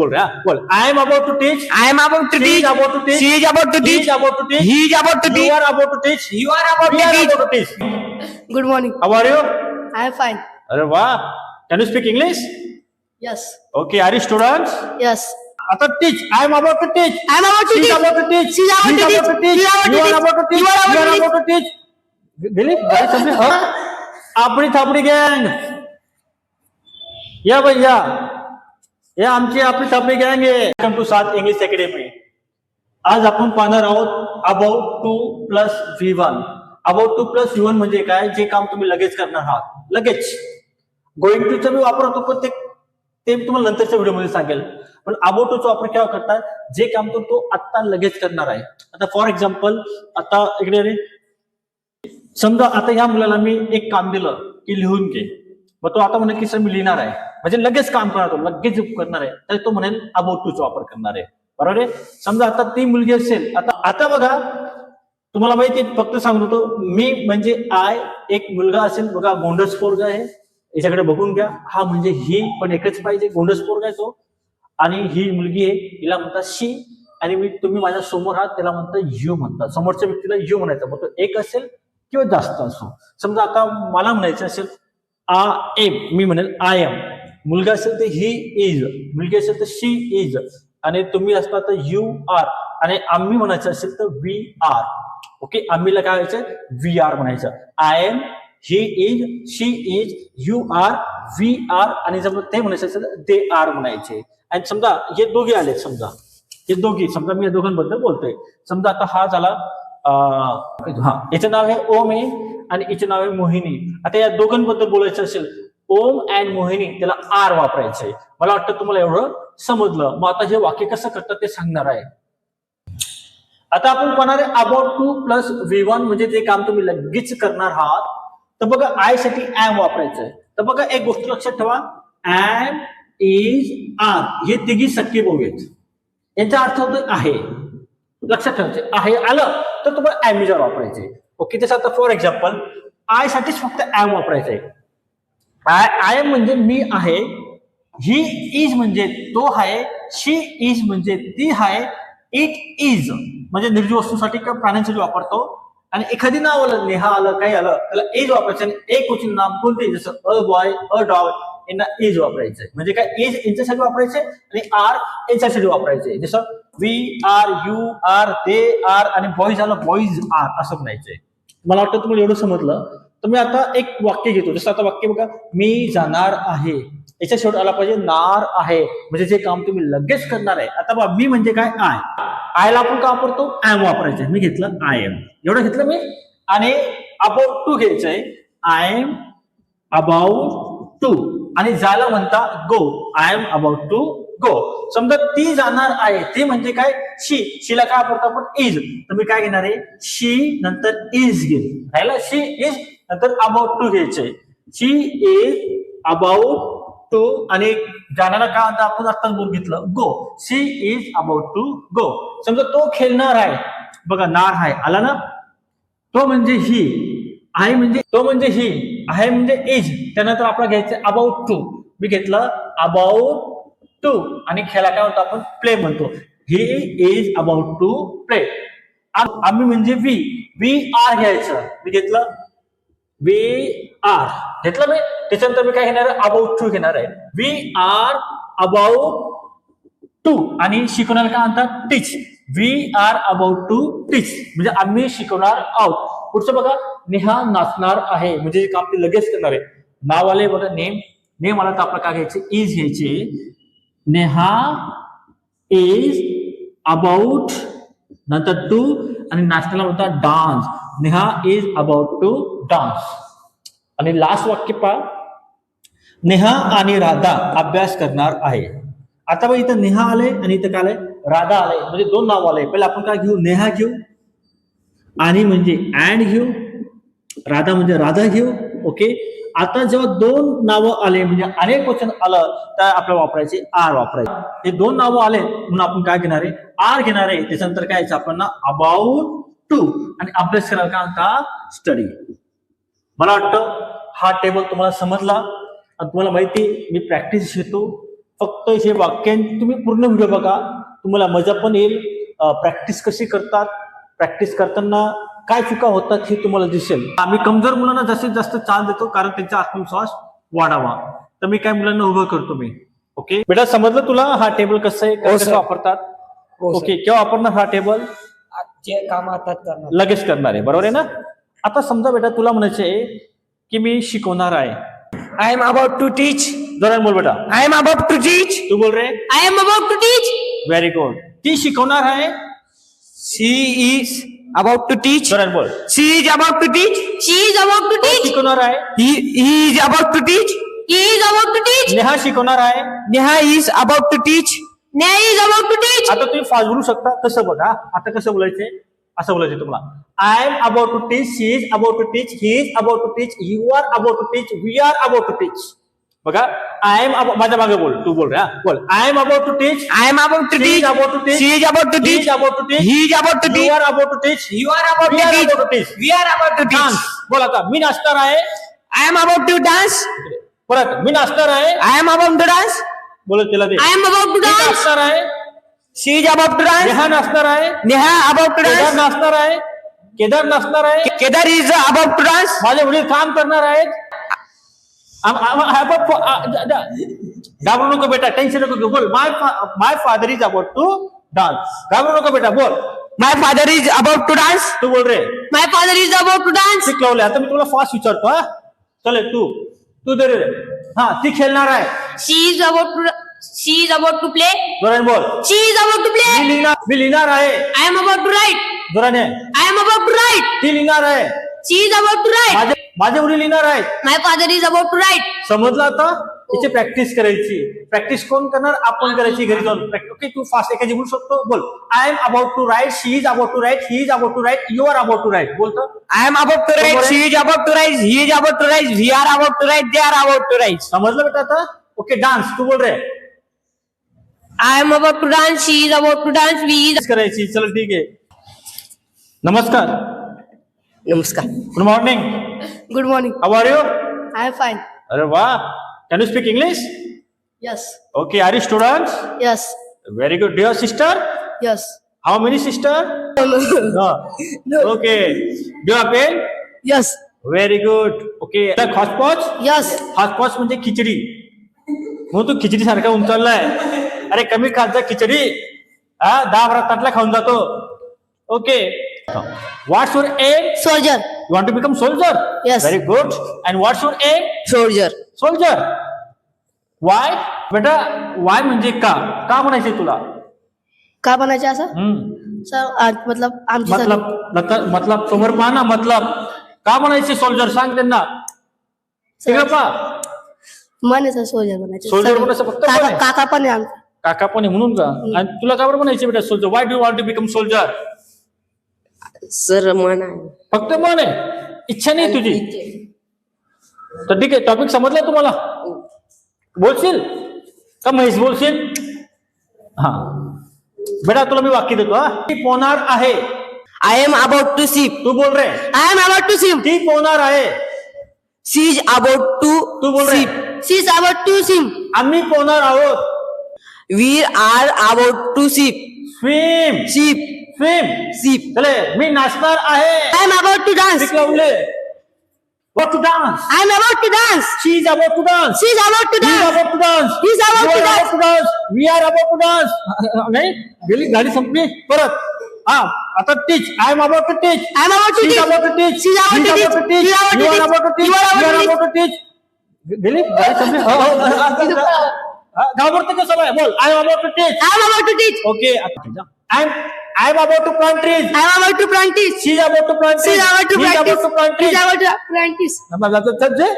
बोल रहा है बोल I am about to teach I am about to She teach. is about to teach. She is about to He teach. is about to teach. He is about to You teach. are about to teach. You are about We to are teach. about to teach. Good morning. How are you? I am fine. अरे वाह can you speak English Yes. Okay are you student Yes. आता teach I am about to teach I am about to She is teach. about to teach. She is about He to teach. about to teach. You are about You to are teach. about to teach. You are about You are to about to teach. Really? Very simple. Huh? आपडी थापडी गँग या भैया हे आमची आपली थापडी गँग आहे वेलकम टू सात इंग्लिश अकॅडमी आज आपण पाहणार आहोत about to plus V one about to plus V one म्हणजे काय? जे काम तुम्ही लगेच करणार आहात. लगेच. गोइंग टूचा मी वापर होतो पण ते ते तुम्हाला नंतरच्या व्हिडिओमध्ये सांगेल. पण अबाउट टूचा वापर केव्हा करतात? जे काम तो तो आत्ता लगेच करणार आहे. आता फॉर एक्झाम्पल आता इकडे रे. समजा आता ह्या मुलाला मी एक काम दिलं की लिहून घे. मग तो आता म्हणेल की सर मी लिहिणार आहे. म्हणजे लगेच काम करणार तो लगेच करणार आहे तर तो म्हणेल अबाउट टूचा वापर करणार आहे. बरोबर आहे? समजा आता ती मुलगी असेल आता आता बघा तुम्हाला माहिती फक्त सांगतो मी म्हणजे आय एक मुलगा असेल बघा गोंडस पोरगा आहे याच्याकडे बघून घ्या. हा म्हणजे ही पण एकच पाहिजे गोंडस पोरगा आहे तो. आणि ही मुलगी आहे हिला म्हणतात शी. आणि मी तुम्ही माझ्यासमोर आहात त्याला म्हणतात यू म्हणतात. समोरच्या व्यक्तीला यू म्हणायचं मग तो एक असेल किंवा जास्त असो. समजा आता मला म्हणायचं असेल आ एम मी म्हणेल आय एम मुलगा असेल तर ही इज मुलगी असेल तर शी इज आणि तुम्ही असता तर यू आर आणि आम्ही म्हणायचं असेल तर वी आर ओके आम्हीला काय व्हायचं वी आर म्हणायचं. I am he is she is you are we are आणि जर ते म्हणायचं असेल तर दे आर म्हणायचे. आणि समजा हे दोघे आले समजा. हे दोघी समजा मी या दोघांबद्दल बोलतोय. समजा आता हा झाला हा. याचं नाव आहे ओम आहे आणि हिचे नाव आहे मोहिनी. आता या दोघांबद्दल बोलायचं असेल ओम अँड मोहिनी त्याला आर वापरायचं आहे. मला वाटतं तुम्हाला एवढं समजलं. मग आता हे वाक्य कसं करतात ते सांगणार आहे. आता आपण पाहणार आहे about to plus V one म्हणजे जे काम तुम्ही लगेच करणार आहात तर बघा आयसाठी ऍम वापरायचंय तर बघा एक गोष्ट लक्षात ठेवा. ऍम इज आर हे तिघी सक्की भाऊ आहेत. याचा अर्थ होतो आहे. लक्षात ठेवायचे आहे. आलं तर तुम्हाला ऍमिजर वापरायचे ओके जसं आता फॉर एक्झाम्पल आय साठीच फक्त ऍम आहे आय आय एम म्हणजे मी आहे ही इज म्हणजे तो आहे शी इज म्हणजे ती आहे इट इज म्हणजे निर्जीव वस्तूसाठी किंवा प्राण्यांसाठी वापरतो. आणि एखादी नाव आलं नेहा आलं काही आलं त्याला एज वापरायचं आणि एक उचित नाम कोणते जसं अ बॉय अ डॉग यांना एज वापरायचंय. म्हणजे काय एज यांच्यासाठी वापरायचे आणि आर यांच्यासाठी वापरायचे जसं we are you are they are आणि बॉईज आलं बॉईज आर असं म्हणायचंय. मला वाटतं तुम्हाला एवढं समजलं. तर मी आता एक वाक्य घेतो. जसं आता वाक्य बघा मी जाणार आहे. याच्या शेवट आला पाहिजे नार आहे. म्हणजे जे काम तुम्ही लगेच करणार आहे. आता बा मी म्हणजे काय? आय आयला आपण का वापरतो? ऍम वापरायचं मी घेतलं आय एम एवढं घेतलं मी. आणि अबाउट टू घ्यायचंय आय एम अबाउट टू आणि जायला म्हणता go I am about to go समजा ती जाणार आहे ते म्हणजे काय? शी. शीला काय वापरतो आपण? इज तर मी काय घेणार आहे? शी नंतर इज घेईल. राहिला? शी इज नंतर अबाउट टू घ्यायचंय शी इज अबाउट टू आणि जाण्याला काय आता आपण आत्ताच बोल घेतलं. Go she is about to go समजा तो खेळणार आहे. बघा नार आहे. आला ना? तो म्हणजे ही आहे म्हणजे तो म्हणजे ही आहे म्हणजे इज त्यानंतर आपला घ्यायचं अबाउट टू मी घेतलं अबाउट टू आणि खेळा काय म्हणतो आपण? प्ले म्हणतो. He is about to play आम्ही म्हणजे वी वी आर घ्यायचं मी घेतलं? वी आर घेतलं मी? त्याच्यानंतर मी काय घेणार आहे? अबाउट टू घेणार आहे. वी आर अबाउट टू आणि शिकवणार काय म्हणतात? Teach we are about to teach म्हणजे आम्ही शिकवणार आहोत. पुढचं बघा. नेहा नाचणार आहे. म्हणजे काम ते लगेच करणार आहे. नाव आले बघा. नेम नेम आला तर आपल्याला काय घ्यायचे? इज घ्यायचे. नेहा इज अबाउट नंतर टू आणि नाचण्याला म्हणतात dance Neha is about to dance आणि लास्ट वाक्य पहा. नेहा आणि राधा अभ्यास करणार आहे. आता बघ इथं नेहा आले आणि इथं काय आलंय? राधा आलंय. म्हणजे दोन नाव आले पहिले आपण काय घेऊ? नेहा घेऊ. आणि म्हणजे अँड घेऊ. राधा म्हणजे राधा घेऊ. ओके आता जेव्हा दोन नावं आले म्हणजे अनेक क्वेश्चन आलं तर आपल्याला वापरायचे आर वापरायचे. हे दोन नावं आले म्हणून आपण काय घेणार आहे? आर घेणार आहे. त्याच्यानंतर काय यायचं आपण अबाउट टू आणि अभ्यास करायला काय म्हणता? स्टडी मला वाटतं हा टेबल तुम्हाला समजला. आणि तुम्हाला माहिती आहे, मी प्रॅक्टिस घेतो. फक्त हे वाक्य तुम्ही पूर्ण व्हिडिओ बघा. तुम्हाला मजा पण येईल. प्रॅक्टिस कशी करतात? प्रॅक्टिस करताना काय चुका होतात हे तुम्हाला दिसेल. आम्ही कमजोर मुलांना जास्तीत जास्त चान्स देतो कारण त्यांचा आत्मविश्वास वाढावा. तर मी काय मुलांना उभं करतो मी. ओके? बेटा समजलं तुला हा टेबल कसं आहे? कसं सर. वापरतात? हो. ओके केव्हा वापरणार हा टेबल जे काम हातात करणार. लगेच करणार आहे बरोबर आहे ना? आता समजा बेटा तुला म्हणायचं आहे की मी शिकवणार आहे. I am about to teach जरा बोल बेटा. आय एम अबाउट टू टीच तू बोल रे. I am about to teach. Very good ती शिकवणार आहे? She is about to teach जरा बोल she is about to teach She is about to teach. शिकवणार आहे he he is about to teach He is about to teach. Neha शिकवणार आहे Neha is about to teach Neha is about to teach. आता तुम्ही fast बोलू शकता कसं बघा आता कसं बोलायचंय असं बोलायचं तुम्हाला I am about to teach she is about to teach he is about to teach you are about to teach we are about to teach बघा आय एम माझ्या मागे बोल तू बोल रे हा बोल I am about to teach I am about to She teach is about to teach. She is about to He teach is about to teach. He is about to you teach are about to teach you are about We to about to teach teach. We are about to dance teach बोल आता मी नाचणार आहे I am about to dance परत मी नाचणार आहे I am about to dance बोल तिला दे I am about to me dance. नाचणार आहे she is about to dance Neha नाचणार आहे Neha about to Kedar dance नाचणार आहे केदार नाचणार आहे Kedar is about to dance माझे वडील काम करणार आहेत घाबरू नको बेटा टेन्शन नको घेऊ बोल my my father is about to dance घाबरू नको बेटा बोल my father is about to dance तू बोल रे My father is about to dance. शिकवले आता मी तुला फास्ट विचारतो हा चले तू तू दे रे हा ती खेळणार आहे She is about to. She is about to play. जोराने बोल She is about to me play. लिहिणार मी लिहिणार आहे I am about to write. जोराने I am about to write. ती लिहिणार आहे She is about to write. माझे माझे वडील लिहिणार आहेत My father is about to write. समजलं आता तिची प्रॅक्टिस करायची प्रॅक्टिस कोण करणार आपण करायची घरी जाऊन ओके तू फास्ट एखादी बोलू शकतो बोल I am about to write she is about to write he is about to write you are about to write बोलतो I am about to write. Tomorrow- She is about to write. He is about to write. We are about to write. They are about to write. समजलं बेटा आता okay dance तू बोल रे I am about to dance. She is about to dance. We is. करायची चल ठीक आहे नमस्कार नमस्कार good morning Good morning. How are you I am fine. अरे वा. Can you speak English Yes. Okay are you student Yes. Very good dear sister Yes. How many sister No. Okay do are pen Yes. Very good okay hotchpotch Yes. Hotchpotch म्हणजे खिचडी. म्हणून तू खिचडी सारखा उमचाललाय अरे कमी खात जा खिचडी. हा दहा बारा ताटला खाऊन जातो. Okay what's your aim Soldier. You want to become soldier Yes. Very good and what's your aim Soldier. Soldier why बेटा वाय म्हणजे का का म्हणायचे तुला? का बनायचे असं. सर आज मतलब आमची मतलब मतलब मतलब समोर पहा ना मतलब. का म्हणायचे सोल्जर सांग त्यांना. सगळं पहा. मन आहे सर सोल्जर बनायचे Soldier सर- बनायचं फक्त काका मन आहे. काका पण आहे आमचं. काका पण आहे म्हणून का? आणि तुला का बरं म्हणायचे बेटा soldier why do want to become soldier sir मन आहे. फक्त मन आहे? इच्छा नाही तुझी? तर ठीक आहे टॉपिक समजला तुम्हाला? बोलशील? का महेश बोलशील? हा. बेटा तुला मी वाक्य देतो हा. ती पोहणार आहे. I am about to sleep. तू बोल रे. I am about to swim. ती पोहणार आहे. She is about to तू बोल रे. She is about to swim. आम्ही पोहणार आहोत. We are about to sleep. Swim Sheep. Swim Sheep. चले मी नाचणार आहे I am about to dance. शिकवले What to dance? I am about to dance. She is about to dance. She is about to He is dance. about to dance. He is about You to are dance. about to dance. We are about to dance. नाही गेली गाडी संपली परत हा आता teach I am about to teach I am about to She is teach. about to teach. She is about He to is teach. He is about to You are teach. about to teach. You are about You are to about to teach. गेली गाडी संपली हो, हो, हो. हा, घाबरतो कसं बाय बोल I am about to teach I am about to teach. Okay I am I am about to plant trees I am about to practice. She is about to plant She trees is about to He is about practice. to plant She is trees. about to practice. मला जातं जे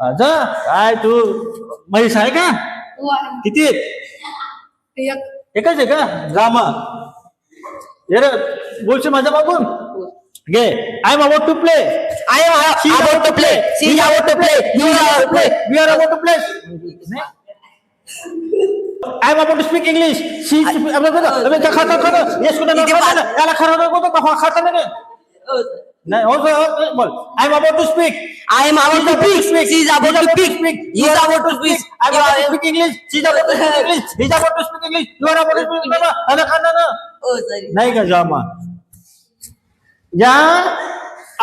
आता काय तू म्हैस आहे का किती आहेत एक. एकच आहे का ड्रामा ये रे बोलशील माझ्या मागून घे I am about to play I am about to play. She is about to play. You are about to play. We are about to play I am about to speak English she खाता खाता yes कुठे इथे याला खरं नको खाता नाही नाही हो सर बोल I am about to speak I am about to speak. She is about to speak. He is about to speak. I am about to speak English. She is about to speak English. He is about to speak English. You are about to speak English. अरे खाना ना. हो sorry नाही का जामा या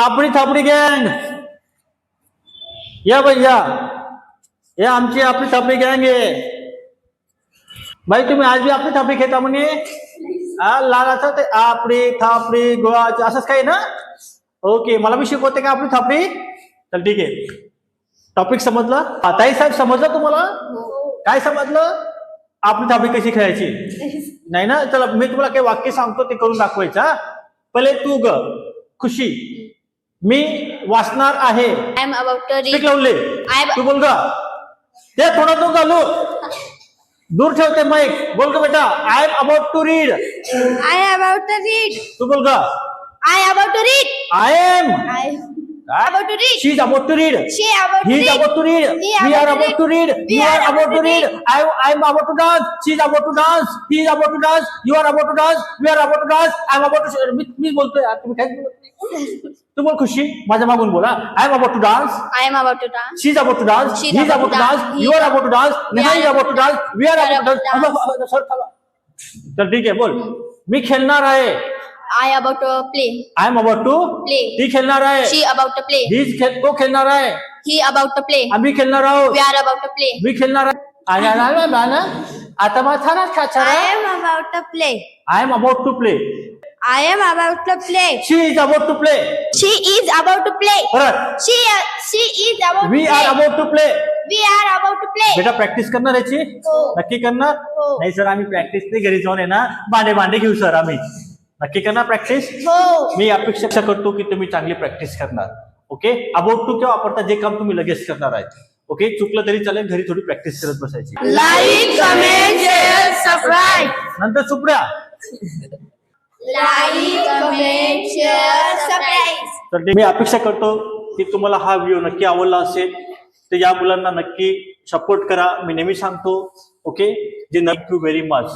आपली थापडी गँग या बाई या या आमची आपली थापडी गँग आहे बाई तुम्ही आज बी आपली थापडी घेता म्हणे लागाचं ते आपली थापडी गोळाची असंच काही ना? ओके मला बी शिकवते का आपली थापडी चल ठीक आहे टॉपिक समजला ताई साहेब समजलं तुम्हाला काय समजलं आपली थापडी कशी खेळायची? नाही ना? चला मी तुम्हाला काही वाक्य सांगतो ते करून दाखवायचं? पहिले तू ग खुशी. मी वाचणार आहे. तू बोल ग. ते थोडं तू घालू. दूर ठेवते माईक बोल ग बेटा I am about to read I am about to read. तू बोल ग I am about to read. I am I am about to read. She is about to read She about to He is read. about to read. We We are about to about to read. We You are are about to read. I I am about to dance. She is about to dance. He is about to dance. You are about to dance. We are about to dance. I am about to. मी मी बोलतोय यार, तुम्ही काय बोलत नाही? तू बोल खुशी माझ्या मागून बोला I am about to dance I am about to dance. She is about to dance She is he is about about to to dance dance. You He are is about to dance We Neha are is about to about to dance we are We are about to about to dance sir थांबा चल ठीक आहे बोल मी खेळणार आहे I about to play. I am about to Play. ती खेळणार आहे She about to play. ही खेळ तो खेळणार आहे He about to play. आम्ही खेळणार आहोत We are about to play. मी खेळणार आहे आणि आता I खाचार am about to play. I am about to play I am about to play. She is about to play She is about to play. परत She she is about we to are play. About to play We are about to play. बेटा practice करणार याची हो. नक्की करणार हो. नाही sir आम्ही प्रॅक्टिस नाही घरी जाऊन आहे ना भांडे भांडे घेऊ सर आम्ही नक्की करणार प्रॅक्टिस हो. मी अपेक्षा करतो की तुम्ही चांगली प्रॅक्टिस करणार. ओके अबाउट टू किंवा वापरता जे काम तुम्ही लगेच करणार आहेत ओके चुकलं तरी चालेल घरी थोडी प्रॅक्टिस करत बसायची. Like, comment, share, subscribe. नंतर subscribe. तर मी अपेक्षा करतो की तुम्हाला हा व्हिडिओ नक्की आवडला असेल तर या मुलांना नक्की सपोर्ट करा. मी नेहमी सांगतो ओके जे यू व्हेरी मच